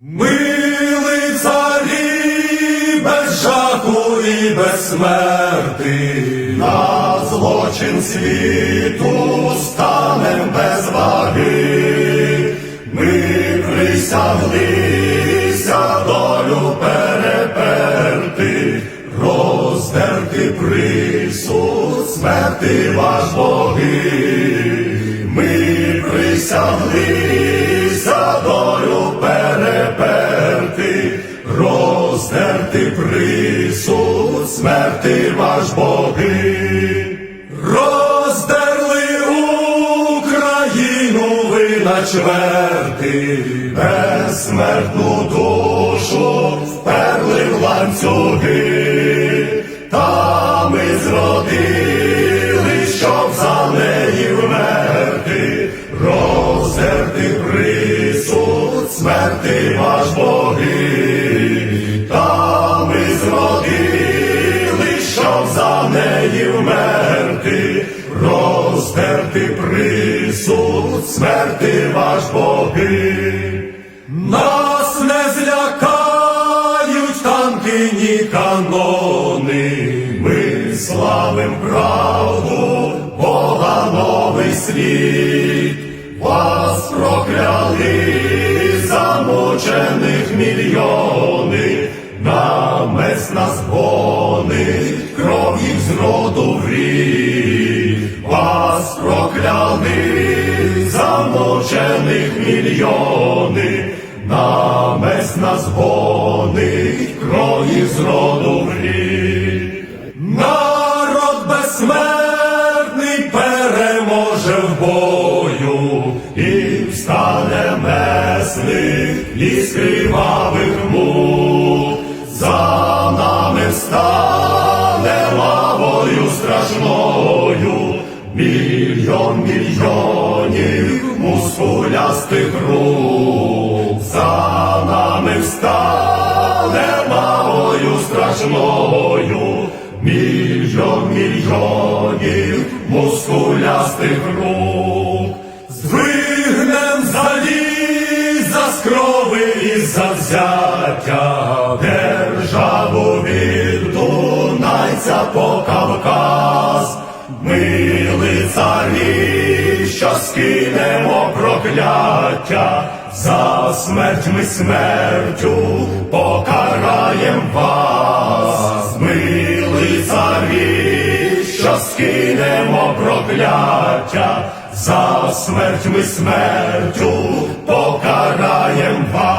Мили царі без жаху і без смерти, на злочин світу станем без ваги. Ми присяглися долю переперти, роздерти присуд смерти ваш боги. Ми присяглися роздерти присуд смерти ваш боги. Роздерли Україну ви на чверти, безсмертну душу вперли в ланцюги, та ми зродили, щоб за неї вмерти, роздерти присуд смерти ваш боги, за неї вмерти, роздерти присуд смерти ваш боги. Нас не злякають танки, ні канони, ми славим правду, Бога новий світ, вас прокляли замучених мільйони, намес нас гонить, прокляли замучених мільйони, намес нас гонить, кров їх з роду в. Народ безсмертний переможе в бою і встане месник із кривавих мук. За нами встане мільйон мільйонів мускулястих рук. За нами встане лавою страшною, мільйон мільйонів мускулястих рук. Звигнем заліза з крови і завзяття, державу від Дунайця по Кавказ. Ми царі, що скинемо прокляття, за смерть ми смертю покараєм вас. Ми царі, що скинемо прокляття, за смерть ми смертю покараєм вас.